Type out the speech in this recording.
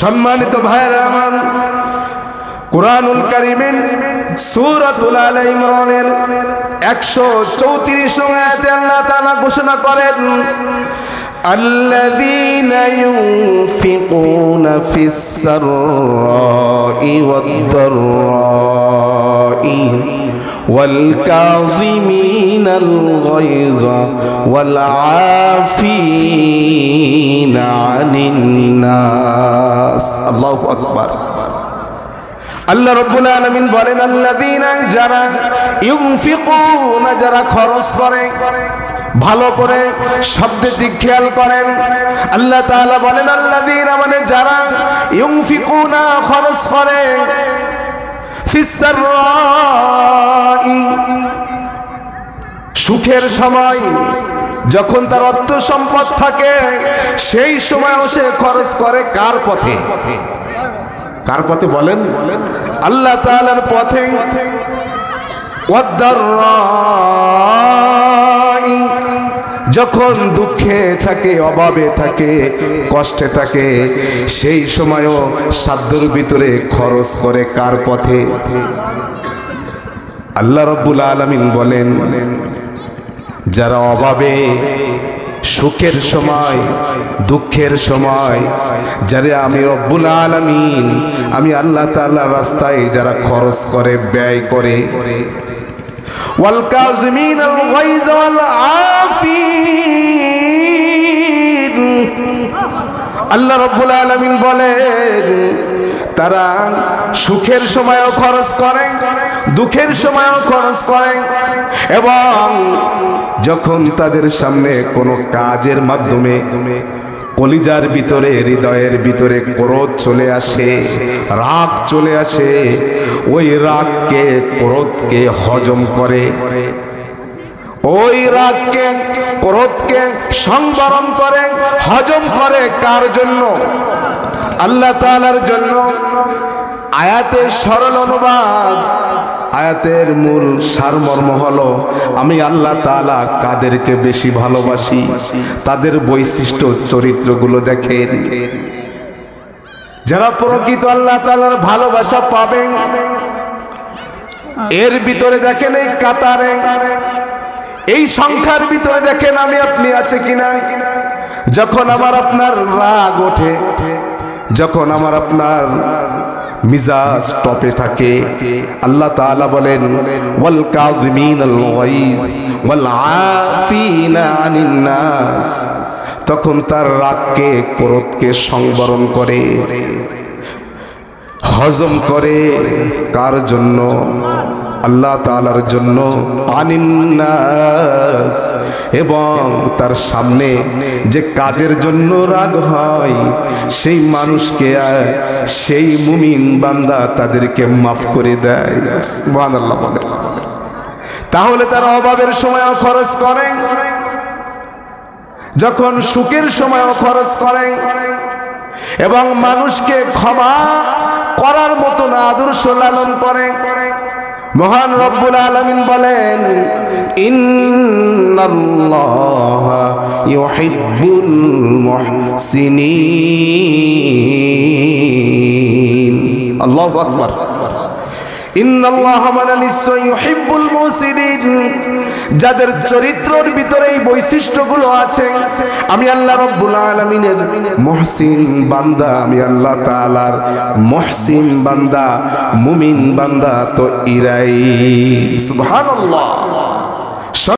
সম্মানিত ভাইরা আমার কোরআনুল কারিমের সূরাতুল আল ইমরানের 134 নং আয়াতে আল্লাহ তাআলা ঘোষণা করেন الذين ينفقون في السراء والضراء والكاظمين الغيظ والعافين عن الناس الله أكبر আল্লাহ রব্বুল আলামিন বলেন আল্লাযীনা যারা ইউনফিকুনা যারা খরচ করে ভালো করে শব্দের দিক খেয়াল করেন আল্লাহ তাআলা বলেন আল্লাযীনা মানে যারা ইউনফিকুনা খরচ করে ফিস সাররাই সুখের সময় যখন তার অর্থ সম্পদ থাকে, সেই সময় সে খরচ করে কার পথে? কার পথে বলেন? আল্লাহ তাআলার পথে। যখন দুঃখে থাকে, অভাবে থাকে, কষ্টে থাকে, সেই সময়ও সাধ্যর ভিতরে খরচ করে কার পথে? আল্লাহ রব্বুল আলামিন বলেন যারা অভাবে, সুখের সময়, দুঃখের সময়, যারা আমি রব্বুল আলামিন, আমি আল্লাহ তাআলার রাস্তায় যারা খরচ করে, ব্যয় করে। আল্লাহ রব্বুল আলামিন বলেন তারা সুখের সময়ও খরচ করে, দুঃখের সময়ও খরচ করে, এবং যখন তাদের সামনে কোনো কাজের মাধ্যমে কলিজার ভিতরে, হৃদয়ের ভিতরে ক্রোধ চলে আসে, রাগ চলে আসে, ওই রাগকে, ক্রোধকে হজম করে। ওই রাগকে, ক্রোধকে সংবরণ করে, হজম করে কার জন্য? আল্লাহ তাআলার জন্য আয়াতের সরল অনুবাদ, আয়াতের মূল সারমর্ম হলো, আমি আল্লাহ তাআলা কাদেরকে বেশি ভালোবাসি, তাদের বৈশিষ্ট্য চরিত্রগুলো দেখেন। যারা প্রকৃত আল্লাহ তাআলার ভালোবাসা পাবেন, এর ভিতরে দেখেন এই কাতারে, এই সংখ্যার ভিতরে দেখেন আমি আপনি আছে কিনা। যখন আমার আপনার রাগ ওঠে যখন আমার আপনার মিজাজ টপে থাকে, আল্লাহ তাআলা বলেন, ওয়াল কাযিমিন আল ওয়াল আফিনা আনিন নাস। তখন তার রাগকে, ক্রোধকে সংবরণ করে, হজম করে। কার জন্য? আল্লাহ তালার জন্য। আনিন্নাস এবং তার সামনে যে কাজের জন্য রাগ হয় সেই মানুষকে সেই মুমিন বান্দা তাদেরকে মাফ করে দেয়। তাহলে তারা অভাবের সময়ও খরচ করে। যখন সুখের সময়ও খরচ করে। এবং মানুষকে ক্ষমা করার মতন আদর্শ লালন করে। মহান রব্বুল আলমিন বলেন মানে যাদের চরিত্রের ভিতরে এই বৈশিষ্ট্যগুলো আছে, আমি আল্লাহ রব্বুল আলামিনের মুহসিন বান্দা, আমি আল্লাহ তাআলার মুহসিন বান্দা, মুমিন বান্দা তো ইরাই। সুবহানাল্লাহ।